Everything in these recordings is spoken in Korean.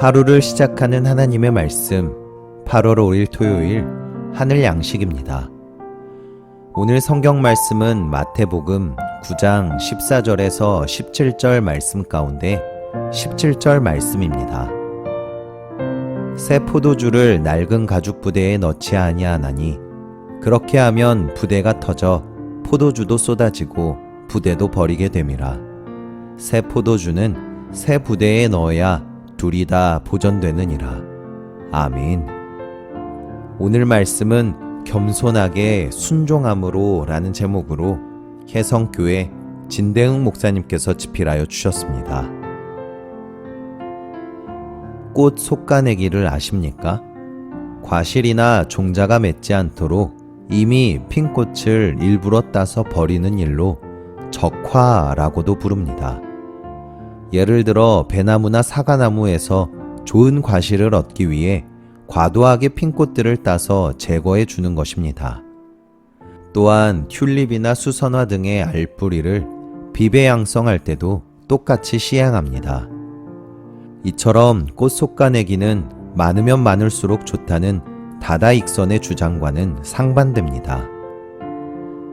하루를 시작하는 하나님의 말씀 8월 5일 토요일 하늘 양식입니다. 오늘 성경 말씀은 마태복음 9장 14절에서 17절 말씀 가운데 17절 말씀입니다. 새 포도주를 낡은 가죽 부대에 넣지 아니하나니 그렇게 하면 부대가 터져 포도주도 쏟아지고 부대도 버리게 됨이라. 새 포도주는 새 부대에 넣어야 둘이 다 보존되느니라. 아멘. 오늘 말씀은 겸손하게 순종함으로 라는 제목으로 혜성교회 진대흥 목사님께서 집필하여 주셨습니다. 꽃 속가내기를 아십니까? 과실이나 종자가 맺지 않도록 이미 핀 꽃을 일부러 따서 버리는 일로 적화라고도 부릅니다. 예를 들어 배나무나 사과나무에서 좋은 과실을 얻기 위해 과도하게 핀 꽃들을 따서 제거해 주는 것입니다. 또한 튤립이나 수선화 등의 알뿌리를 비배 양성할 때도 똑같이 시행합니다. 이처럼 꽃 속가내기는 많으면 많을수록 좋다는 다다익선의 주장과는 상반됩니다.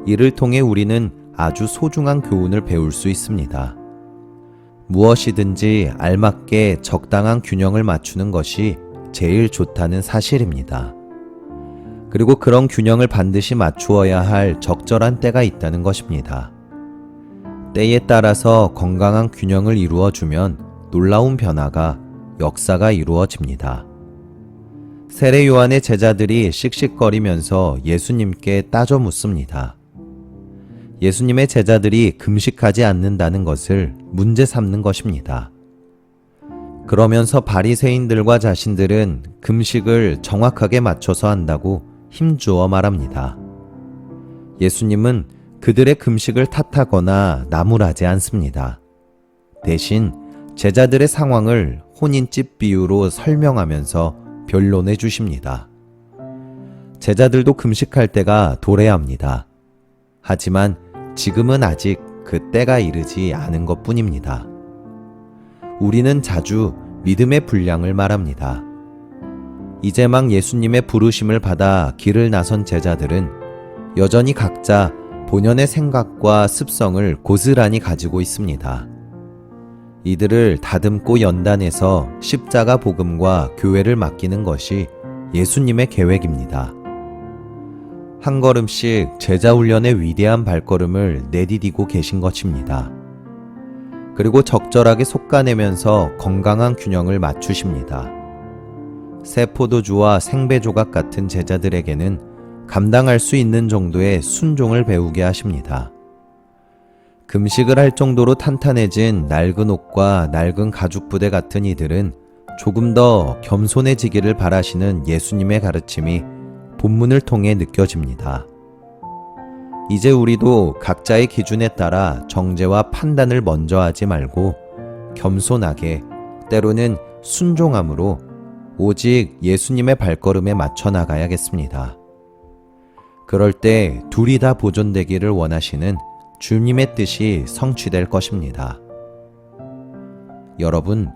이를 통해 우리는 아주 소중한 교훈을 배울 수 있습니다. 무엇이든지 알맞게 적당한 균형을 맞추는 것이 제일 좋다는 사실입니다. 그리고 그런 균형을 반드시 맞추어야 할 적절한 때가 있다는 것입니다. 때에 따라서 건강한 균형을 이루어주면 놀라운 변화가 역사가 이루어집니다. 세례 요한의 제자들이 씩씩거리면서 예수님께 따져 묻습니다. 예수님의 제자들이 금식하지 않는다는 것을 문제 삼는 것입니다. 그러면서 바리새인들과 자신들은 금식을 정확하게 맞춰서 한다고 힘주어 말합니다. 예수님은 그들의 금식을 탓하거나 나무라지 않습니다. 대신 제자들의 상황을 혼인집 비유로 설명하면서 변론해 주십니다. 제자들도 금식할 때가 도래합니다. 하지만 지금은 아직 그 때가 이르지 않은 것 뿐입니다. 우리는 자주 믿음의 분량을 말합니다. 이제 막 예수님의 부르심을 받아 길을 나선 제자들은 여전히 각자 본연의 생각과 습성을 고스란히 가지고 있습니다. 이들을 다듬고 연단해서 십자가 복음과 교회를 맡기는 것이 예수님의 계획입니다. 한 걸음씩 제자 훈련의 위대한 발걸음을 내디디고 계신 것입니다. 그리고 적절하게 솎아내면서 건강한 균형을 맞추십니다. 새 포도주와 생배 조각 같은 제자들에게는 감당할 수 있는 정도의 순종을 배우게 하십니다. 금식을 할 정도로 탄탄해진 낡은 옷과 낡은 가죽 부대 같은 이들은 조금 더 겸손해지기를 바라시는 예수님의 가르침이 본문을 통해 느껴집니다. 이제 우리도 각자의 기준에 따라 정죄와 판단을 먼저 하지 말고 겸손하게 때로는 순종함으로 오직 예수님의 발걸음에 맞춰 나가야겠습니다. 그럴 때 둘이 다 보존되기를 원하시는 주님의 뜻이 성취될 것입니다. 여러분,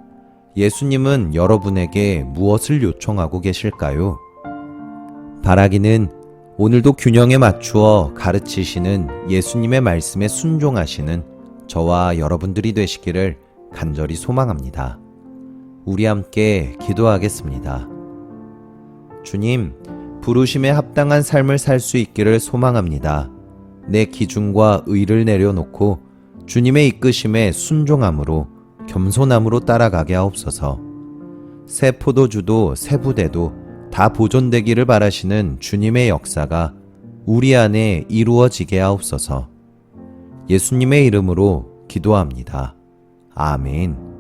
예수님은 여러분에게 무엇을 요청하고 계실까요? 바라기는 오늘도 균형에 맞추어 가르치시는 예수님의 말씀에 순종하시는 저와 여러분들이 되시기를 간절히 소망합니다. 우리 함께 기도하겠습니다. 주님, 부르심에 합당한 삶을 살 수 있기를 소망합니다. 내 기준과 의를 내려놓고 주님의 이끄심에 순종함으로 겸손함으로 따라가게 하옵소서. 새 포도주도 새 부대도 다 보존되기를 바라시는 주님의 역사가 우리 안에 이루어지게 하옵소서. 예수님의 이름으로 기도합니다. 아멘.